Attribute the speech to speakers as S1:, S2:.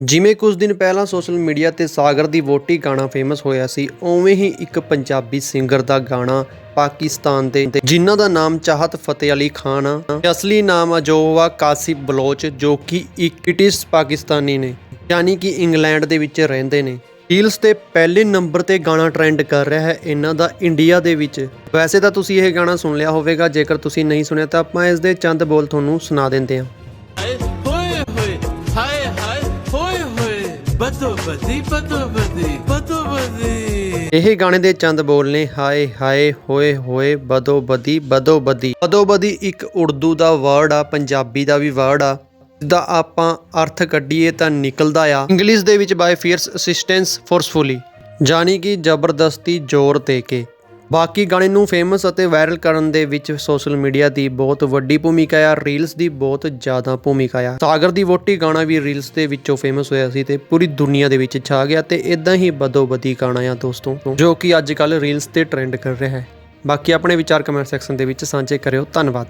S1: ਜਿਵੇਂ ਕੁਝ ਦਿਨ ਪਹਿਲਾਂ ਸੋਸ਼ਲ ਮੀਡੀਆ ਤੇ ਸਾਗਰ ਦੀ ਵੋਟੀ ਗਾਣਾ ਫੇਮਸ ਹੋਇਆ ਸੀ, ਉਵੇਂ ਹੀ ਇੱਕ ਪੰਜਾਬੀ ਸਿੰਗਰ ਦਾ ਗਾਣਾ ਪਾਕਿਸਤਾਨ ਦੇ ਜਿਨ੍ਹਾਂ ਦਾ ਨਾਮ ਚਾਹਤ ਫਤਿਹ ਅਲੀ ਖਾਨ ਆ। ਤੇ ਅਸਲੀ ਨਾਮ ਅਜੋਵਾ ਕਾਸਿਬ ਬਲੋਚ, ਜੋ ਕਿ ਇੱਕ ਪਾਕਿਸਤਾਨੀ ਨੇ, ਯਾਨੀ ਕਿ ਇੰਗਲੈਂਡ ਦੇ ਵਿੱਚ ਰਹਿੰਦੇ ਨੇ। ਰੀਲਸ ਤੇ ਪਹਿਲੇ ਨੰਬਰ ਤੇ ਗਾਣਾ ਟ੍ਰੈਂਡ ਕਰ ਰਿਹਾ ਹੈ ਇਹਨਾਂ ਦਾ ਇੰਡੀਆ ਦੇ ਵਿੱਚ। ਵੈਸੇ ਤਾਂ ਤੁਸੀਂ ਇਹ ਗਾਣਾ ਸੁਣ ਲਿਆ ਹੋਵੇਗਾ, ਜੇਕਰ ਤੁਸੀਂ ਨਹੀਂ ਸੁਣਿਆ ਤਾਂ ਆਪਾਂ ਇਸ ਦੇ ਚੰਦ ਬੋਲ ਤੁਹਾਨੂੰ ਸੁਣਾ ਦਿੰਦੇ ਹਾਂ।
S2: ਹੋਏ ਬਦੀ ਬਦੋ ਬਦੀ ਬਦੋ ਬਦੀ
S1: ਇਹ ਗਾਣੇ ਦੇ ਚੰਦ ਬੋਲ ਨੇ, ਹਾਏ ਹਾਏ, ਹੋਏ ਹੋਏ ਬਦੋ ਬਦੀ ਬਦੋ ਬਦੀ ਬਦੋ ਬਦੀ ਇੱਕ ਉਰਦੂ ਦਾ ਵਰਡ ਆ, ਪੰਜਾਬੀ ਦਾ ਵੀ ਵਰਡ ਆ। ਜਿਸਦਾ ਆਪਾਂ ਅਰਥ ਕੱਢੀਏ ਤਾਂ ਨਿਕਲਦਾ ਆ। ਇੰਗਲਿਸ਼ ਦੇ ਵਿੱਚ ਬਾਈ ਫੀਅਰਸ ਅਸਿਸਟੈਂਸ ਫੋਰਸਫੁਲੀ ਜਾਨੀ ਕਿ ਜ਼ਬਰਦਸਤੀ ਜ਼ੋਰ ਦੇ ਕੇ। ਬਾਕੀ ਗਾਣੇ ਨੂੰ ਫੇਮਸ ਅਤੇ ਵਾਇਰਲ ਕਰਨ ਦੇ ਵਿੱਚ ਸੋਸ਼ਲ ਮੀਡੀਆ ਦੀ ਬਹੁਤ ਵੱਡੀ ਭੂਮਿਕਾ ਆ ਰੀਲਸ ਦੀ ਬਹੁਤ ਜ਼ਿਆਦਾ ਭੂਮਿਕਾ ਆ। ਸਾਗਰ ਦੀ ਵੋਟੀ ਗਾਣਾ ਵੀ ਰੀਲਸ ਦੇ ਵਿੱਚੋਂ ਫੇਮਸ ਹੋਇਆ ਸੀ ਤੇ ਪੂਰੀ ਦੁਨੀਆ ਦੇ ਵਿੱਚ ਛਾ ਗਿਆ ਤੇ ਇਦਾਂ ਹੀ ਬਦੋ ਗਾਣਾ ਆ ਦੋਸਤੋ, ਜੋ ਕਿ ਅੱਜ ਕੱਲ ਰੀਲਸ ਤੇ ਟ੍ਰੈਂਡ ਕਰ ਰਿਹਾ ਹੈ। ਬਾਕੀ ਆਪਣੇ ਵਿਚਾਰ ਕਮੈਂਟ ਸੈਕਸ਼ਨ ਦੇ ਵਿੱਚ ਸਾਂਝੇ ਕਰਿਓ। ਧੰਨਵਾਦ।